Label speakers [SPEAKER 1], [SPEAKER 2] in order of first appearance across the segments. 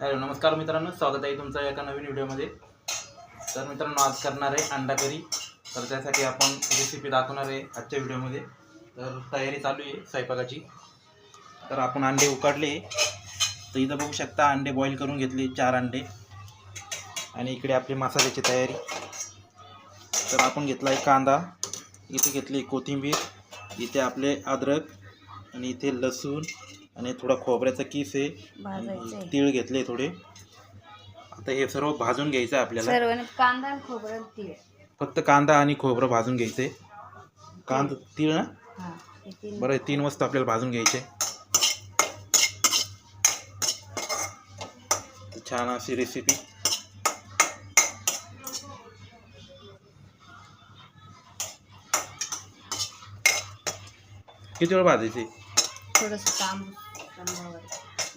[SPEAKER 1] Hello नमस्कार मित्रांनो. स्वागत आहे तुमचं एका नवीन व्हिडिओमध्ये. तर मित्रांनो आज करणार आहे अंडा करी. तर त्यासाठी आपण रेसिपी दाखवणार आहे आजच्या व्हिडिओमध्ये. तर तयारी चालू आहे स्वयंपाकाची. तर आपण अंडे उकडले. तर इथं बघू शकता अंडे बॉईल करून घेतले चार अंडे. आणि इकडे आपली मसाल्याची तयारी. तर आपण घेतला आहे कांदा. इथे घेतली कोथिंबीर. इथे आपले अद्रक. आणि इथे लसूण. आणि थोडा खोबऱ्याचा किस आहे. तीळ घेतले थोडे. आता हे सर्व भाजून घ्यायचं आहे आपल्याला.
[SPEAKER 2] सर्व कांदा आणि खोबरं तीळ.
[SPEAKER 1] फक्त कांदा आणि खोबरं भाजून घ्यायचे. कांदा तीळ ना?
[SPEAKER 2] हा हे तीन.
[SPEAKER 1] बरं हे तीन वस्तू आपल्याला भाजून घ्यायचे. तर छान अशी रेसिपी किती वेळ भाजायचे?
[SPEAKER 2] थोडस तांबूस.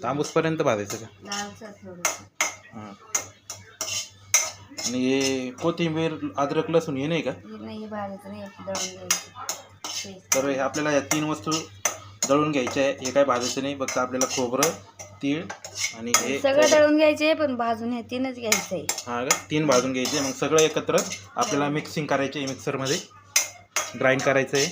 [SPEAKER 1] तांबूसपर्यंत भाजायचं का?
[SPEAKER 2] लालसर थोडस.
[SPEAKER 1] हां. आणि हे कोथिंबीर अद्रक लसूण हे नाही का?
[SPEAKER 2] हे नाही भाजायचं नाही दळून घ्यायचं. Paste.
[SPEAKER 1] तर हे आपल्याला या तीन वस्तू दळून घ्यायच्या आहे हे काय भाजायचं नाही. फक्त आपल्याला खोबरं तीळ आणि हे
[SPEAKER 2] सगळं दळून घ्यायचे पण भाजून हे तीनच घ्यायचंय.
[SPEAKER 1] हा का? तीन भाजून घ्यायचे. मग सगळं एकत्र आपल्याला मिक्सिंग करायचे आहे मिक्सरमध्ये ग्राइंड करायचं आहे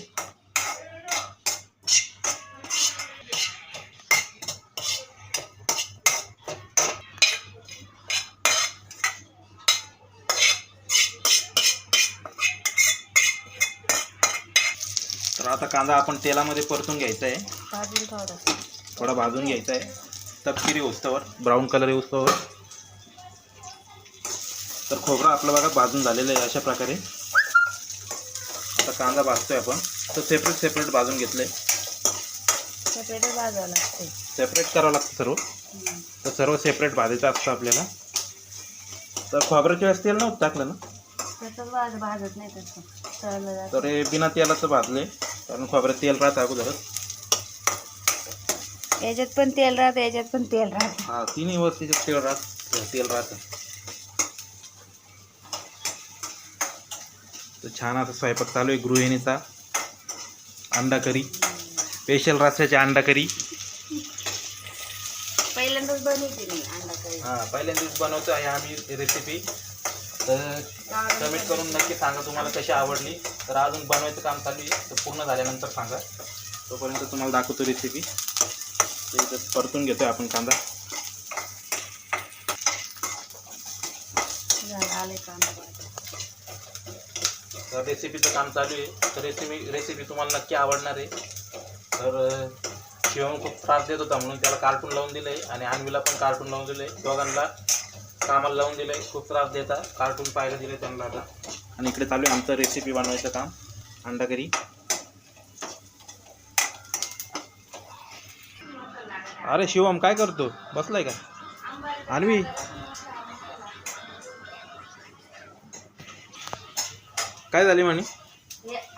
[SPEAKER 1] आता कांदा आपण तेलामध्ये परतून घ्यायचा आहे
[SPEAKER 2] भाजून
[SPEAKER 1] थोडा भाजून घ्यायचा आहे तपकिरी उस्तवर ब्राऊन कलर उस्तवर तर खोबरं आपलं बघा भाजून झालेलं आहे अशा प्रकारे. आता कांदा भाजतोय आपण. तर सेपरेट सेपरेट भाजून
[SPEAKER 2] भाजावं लागतंय.
[SPEAKER 1] सेपरेट करावं लागतं सर्व. तर सर्व सेपरेट भाजायचं असतं आपल्याला. तर खोबऱ्याच्या वेळेस तेल नव्हतं टाकलं ना?
[SPEAKER 2] भाज भाजत नाही तसं. तळलं जातं.
[SPEAKER 1] तर हे बिना तेलाचं भाजले कारण खोबऱ्यात तेल राहतं अगोदरच.
[SPEAKER 2] याच्यात पण तेल राहतं याच्यात पण तेल राहतं.
[SPEAKER 1] हा तिन्ही वस्तीचं तेल राहत तेल राहतं. तर छान असा स्वयंपाक चालू आहे गृहिणीचा. अंडा करी स्पेशल रस्त्याची अंडा करी
[SPEAKER 2] पहिल्यांदाच बनवते मी अंडा करी
[SPEAKER 1] हां पहिल्यांदाच बनवतो आहे आम्ही रेसिपी तर कमेंट करून नक्की सांगा तुम्हाला कशी आवडली. तर अजून बनवायचं काम चालू आहे. तर पूर्ण झाल्यानंतर सांगा. तोपर्यंत तुम्हाला दाखवतो रेसिपी ते परतून घेतोय आपण कांदा. तर रेसिपीचं काम चालू आहे. तर रेसिपी रेसिपी तुम्हाला नक्की आवडणार आहे. तर शिवम खूप त्रास देत होता म्हणून त्याला कार्टून लावून दिलं आहे आणि अन्वीला पण कार्टून लावून दिलं आहे दोघांना कामाला लावून दिलं खूप त्रास देता कार्टून पाहायला दिले त्यांना आता. आणि इकडे चालू आहे आमचं रेसिपी बनवायचं काम. अंडा करी. अरे शिवम काय करतो? बसलाय का? अन्वी काय झाले म्हणे?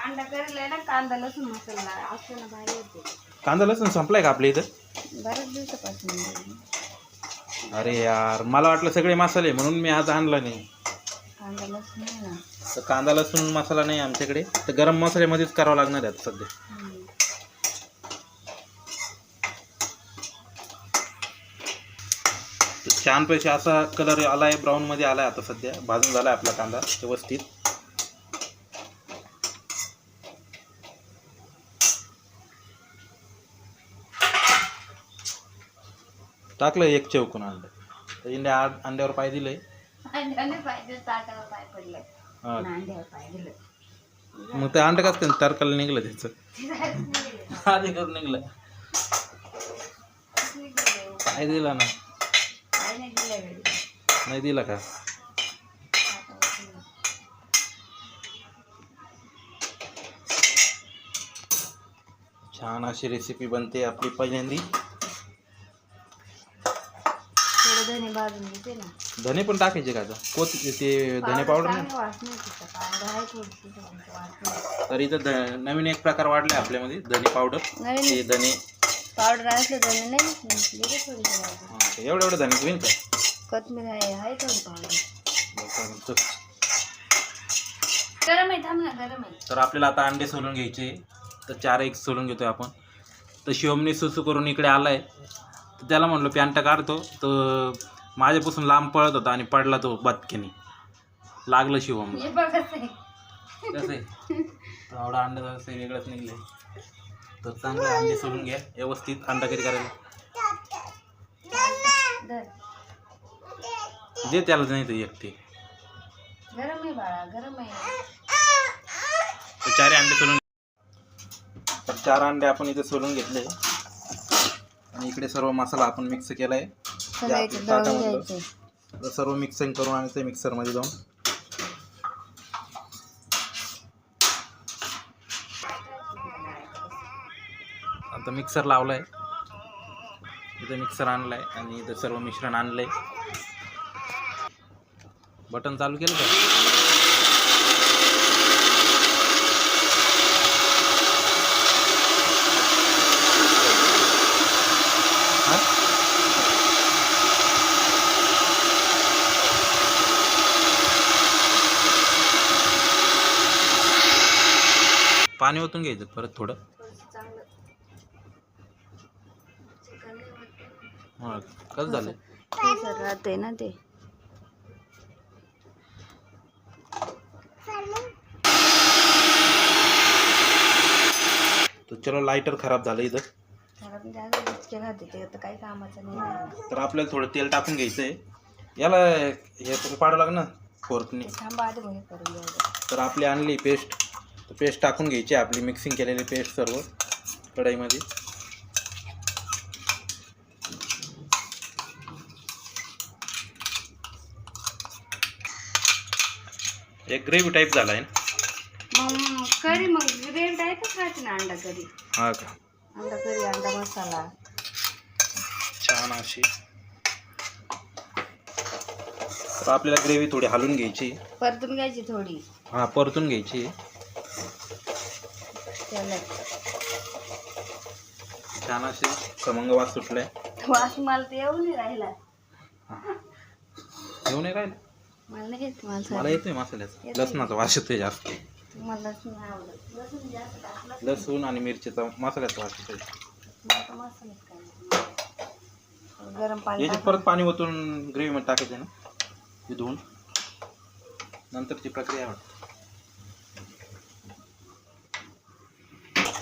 [SPEAKER 2] अंडा करीला ना कांदा लसूण मसाला.
[SPEAKER 1] कांदा लसूण संपलाय का आपल्या इथं?
[SPEAKER 2] बऱ्याच दिवसापासून.
[SPEAKER 1] अरे यार मला वाटलं सगळे मसाले म्हणून मी आज आणला नाही.
[SPEAKER 2] कांदा लसूण आहे ना.
[SPEAKER 1] तर कांदा लसूण मसाला नाही आमच्याकडे. तर गरम मसाल्यामध्येच करावं लागणार आहे आता सध्या.
[SPEAKER 2] हम्म.
[SPEAKER 1] तर छानपैकी असा कलर आलाय ब्राऊन मध्ये आलाय आता सध्या. भाजून झालाय आपला कांदा व्यवस्थित. टाकलं एक चौकून अंड. तर इंड्या अंड्यावर पाय दिलंय
[SPEAKER 2] अंड्याने पाय ताटावर पाय पडले.
[SPEAKER 1] हा.
[SPEAKER 2] अंड्यावर पाय दिलं.
[SPEAKER 1] मग ते अंड कसं काय तरकाला निघलं त्याचं. आधी करून निघलं. पाय दिला ना.
[SPEAKER 2] पाय नाही
[SPEAKER 1] नाही दिला का? छान अशी रेसिपी बनते आपली पहिल्यांदी.
[SPEAKER 2] थोडं धने भाजून घेते ना.
[SPEAKER 1] धने पण टाकायचे का आता? कोत ते धने पावडर
[SPEAKER 2] चांगलं आहे थोडीशी.
[SPEAKER 1] तर इथं ध नवीन एक प्रकार वाढले आपल्यामध्ये धने पावडर. ते धने
[SPEAKER 2] पावडर असलं धने नाही घेते थोडीशी भाजून.
[SPEAKER 1] हा, एवढे एवढे धने होईल का
[SPEAKER 2] कोथिंबीर आहे आहे थोडी पावडर.
[SPEAKER 1] बरं, तर-
[SPEAKER 2] गरम आहे थांब ना गरम आहे.
[SPEAKER 1] तर आपल्याला आता अंडे सोलून घ्यायचे. तर चार एक सोलून घेतोय आपण. तर शिवमने सुसू करून इकडे आलाय. तर त्याला म्हणलो पॅन्ट काढतो. तर माझ्यापासून लांब पळत होता आणि पडला तो बदकीने लागलं शिवम.
[SPEAKER 2] हे
[SPEAKER 1] कसं आहे? एवढा अंडा जसं वेगळंच निघले तर चांगले अंडे सोडून घ्या. व्यवस्थित अंडा करी करायला. जे त्याला नाही तर एकटे
[SPEAKER 2] गरम आहे बाळा गरम आहे.
[SPEAKER 1] तर चार अंडे सोलून तर चार अंडे आपण इथे सोलून घेतले. आणि इकडे सर्व मसाला आपण मिक्स केला आहे सर्व मिक्सिंग करून आणायचं मिक्सरमध्ये जाऊन आता मिक्सर लावला आहे इथं मिक्सर आणलं आहे आणि इथं सर्व मिश्रण आणलं आहे बटन चालू केलं का? पाणी ओतून घ्यायचं परत थोडं? हा कसं झालं?
[SPEAKER 2] राहते ना ते
[SPEAKER 1] तर चलो लायटर खराब झालं इथं.
[SPEAKER 2] घरात जागा गुचके खाते ते आता काही कामाचं नाही राहिलं.
[SPEAKER 1] तर आपल्याला थोडं तेल टाकून घ्यायचं आहे. याला हे पाडावं लागेल ना फोर्कनी.
[SPEAKER 2] ते थांबा आधी बघ हे करून घ्यायचं.
[SPEAKER 1] तर आपली आणली पेस्ट तर पेस्ट टाकून घ्यायची आपली मिक्सिंग केलेली पेस्ट सर्व कढईमध्ये. एक ग्रेव्ही टाईप झाला आहे.
[SPEAKER 2] मग करी मग ग्रेव्ही टाईपच राहते ना अंडा करी
[SPEAKER 1] हा का?
[SPEAKER 2] अंडा करी अंडा मसाला.
[SPEAKER 1] छान अशी. तर आपल्याला ग्रेव्ही थोडी हलवून घ्यायची.
[SPEAKER 2] परतून घ्यायची थोडी.
[SPEAKER 1] हा परतून घ्यायची. छान अशी खमंग वास सुटलाय.
[SPEAKER 2] वास मला ते येऊ नाही राहिला.
[SPEAKER 1] येऊ नाही राहिलं?
[SPEAKER 2] मला नाही येत मला
[SPEAKER 1] मला
[SPEAKER 2] सारं.
[SPEAKER 1] येतोय मसाल्याचा.
[SPEAKER 2] येतोय.
[SPEAKER 1] लसणाचा वास येतोय जास्त.
[SPEAKER 2] मला नाही आवडत. लसूण जास्त टाकलं
[SPEAKER 1] लसूण आणि मिरचीचा मसाल्याचा वास येतोय.
[SPEAKER 2] मला तर. गरम पाणी
[SPEAKER 1] याच्यात
[SPEAKER 2] टाकून
[SPEAKER 1] परत पाणी ओतून ग्रेव्ही मध्ये टाकायचं ना? हे धुवून. नंतरची प्रक्रिया आहे वाटतं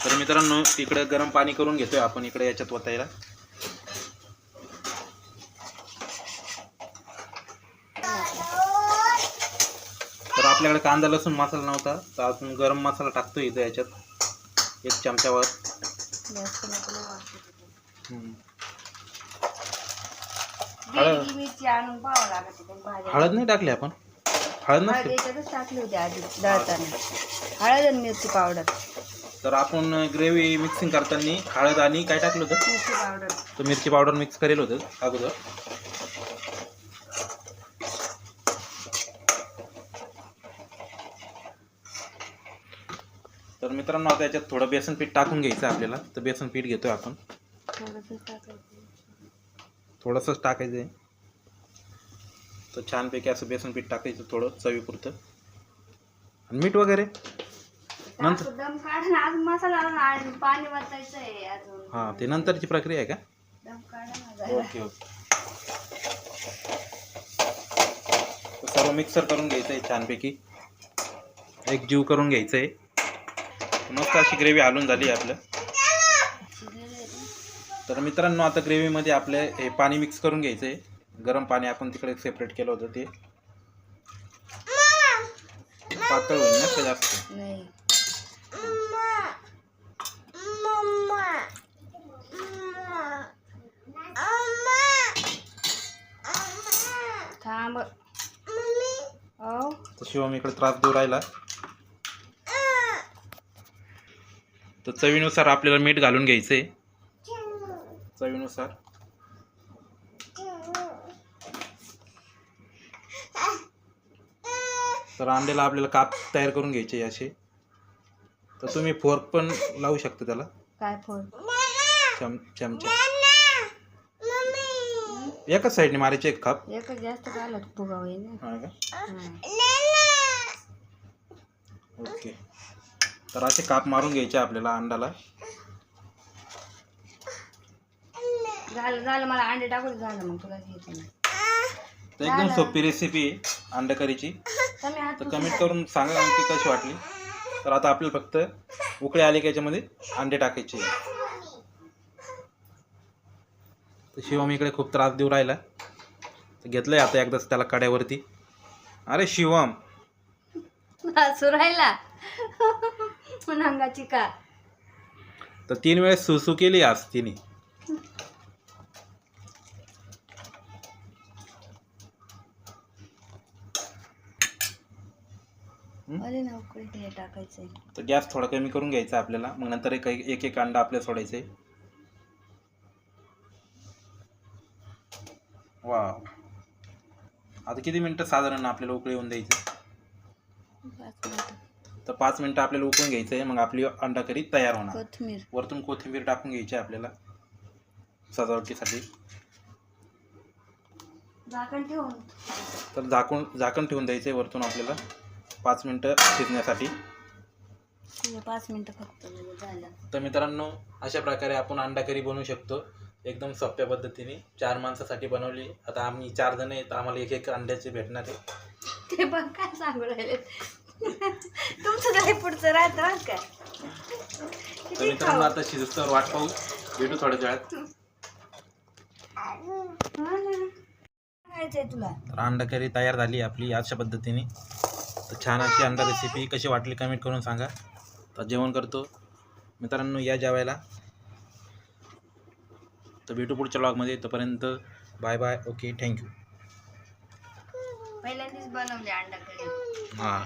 [SPEAKER 1] तर मित्रांनो इकडे गरम पाणी करून घेतोय आपण इकडे याच्यात ओतायला तर आपल्याकडे कांदा लसूण मसाला नव्हता तर आपण गरम मसाला टाकतोय इथं याच्यात एक चमच्यावर. हळद. नाही टाकली आपण. हळद
[SPEAKER 2] टाकली होती आधी दळताना. हळद आणि मिरची पावडर.
[SPEAKER 1] तर आपण ग्रेव्ही मिक्सिंग करताना हळद आणि काय टाकलं होतं?
[SPEAKER 2] मिरची पावडर.
[SPEAKER 1] तर मिरची पावडर मिक्स करेल होतं अगोदर. तर मित्रांनो आता याच्यात थोडं बेसन पीठ टाकून घ्यायचं आपल्याला. तर बेसन पीठ घेतोय आपण.
[SPEAKER 2] थोडंसं टाकायचं.
[SPEAKER 1] थोडंसंच टाकायचं आहे तर छानपैकी असं बेसन पीठ टाकायचं थोडं चवीपुरतं. आणि मीठ वगैरे? नंतर?
[SPEAKER 2] दम काढा अजून मसाला आणि पाणी वाचायचं आहे अजून.
[SPEAKER 1] हां ते नंतरची प्रक्रिया आहे का?
[SPEAKER 2] दम काढा ना जरा.
[SPEAKER 1] Okay okay. तर सर्व मिक्सर करून घ्यायचं आहे छानपैकी. एक जीव करून घ्यायचं आहे मस्त अशी ग्रेव्ही हलून झाली आहे आपलं.
[SPEAKER 2] शिजलेलं आहे ना.
[SPEAKER 1] तर मित्रांनो आता ग्रेव्हीमध्ये आपले हे पाणी मिक्स करून घ्यायचं आहे गरम पाणी आपण तिकडे सेपरेट केलं होतं ते. पातळ होईल ना का जास्त.
[SPEAKER 2] नाही. थांब.
[SPEAKER 1] तर शिवम इकडे त्रास देऊ राहिला. तर चवीनुसार आपल्याला मीठ घालून घ्यायचं आहे चवीनुसार. तर अंड्याला आपल्याला काप तयार करून घ्यायचे असे. तर तुम्ही फोर्क पण लावू शकता त्याला.
[SPEAKER 2] काय फोड
[SPEAKER 1] चम चमचा. एकाच साईडने मारायचे एक काप
[SPEAKER 2] एकच जास्त
[SPEAKER 1] हा का?
[SPEAKER 2] हा.
[SPEAKER 1] ओके. तर असे काप मारून घ्यायचे आपल्याला अंडाला.
[SPEAKER 2] झालं झालं मला अंडे टाकून झालं मग तुला येते ना
[SPEAKER 1] तर एकदम सोपी रेसिपी आहे अंडा करीची
[SPEAKER 2] तर मी हात
[SPEAKER 1] तर कमेंट करून सांगा कशी वाटली. तर आता आपल्याला फक्त उकळे आले की याच्यामध्ये अंडे टाकायचे. तर शिवम इकडे खूप त्रास देऊ राहिला. तर घेतलंय आता एकदाच त्याला कड्यावरती. अरे शिवम.
[SPEAKER 2] हसू राहिला. नंगाची का?
[SPEAKER 1] तर तीन वेळेस सुसू केली आज तिने.
[SPEAKER 2] अरे ना उकळी ते टाकायचंय.
[SPEAKER 1] तर गॅस थोडा कमी करून घ्यायचा आपल्याला. मग नंतर एक एक एक अंडा आपल्याला सोडायचं आहे वा आता किती मिनटं साधारण आपल्याला उकळी येऊन द्यायचं? तर पाच मिनटं आपल्याला उकळून घ्यायचं आहे मग आपली अंडा करी तयार होणार.
[SPEAKER 2] कोथिंबीर.
[SPEAKER 1] वरतून कोथिंबीर टाकून घ्यायची आहे आपल्याला सजावटीसाठी.
[SPEAKER 2] झाकण ठेवून.
[SPEAKER 1] तर झाकून झाकण ठेवून द्यायचं आहे वरतून आपल्याला पाच मिनटं शिजण्यासाठी.
[SPEAKER 2] पाच मिनिटं फक्त. झालं
[SPEAKER 1] तर मित्रांनो अशा प्रकारे आपण अंडा करी बनवू शकतो. एकदम सोप्या पद्धतीने चार माणसासाठी बनवली. आता आम्ही चार जण आहेत आम्हाला एक एक अंड्याचे भेटणार आहे.
[SPEAKER 2] ते पण काय सांगू राहिले. तुमचं काय पुढचं राहतं बरं का.
[SPEAKER 1] तर
[SPEAKER 2] किती
[SPEAKER 1] मित्रांनो आता शिजस्तवर वाट पाहू. भेटू थोड्या वेळात.
[SPEAKER 2] खायचंय तुला.
[SPEAKER 1] तर अंडा करी तयार झाली आपली अशा पद्धतीने. तर छान अशी अंडा रेसिपी कशी वाटली कमेंट करून सांगा. तर जेवण करतो. मित्रांनो या जेवायला. तर भेटू पुढच्या ब्लॉगमध्ये तोपर्यंत बाय बाय ओके थँक्यू
[SPEAKER 2] पहिल्यांदाच बनवले अंडा
[SPEAKER 1] हां.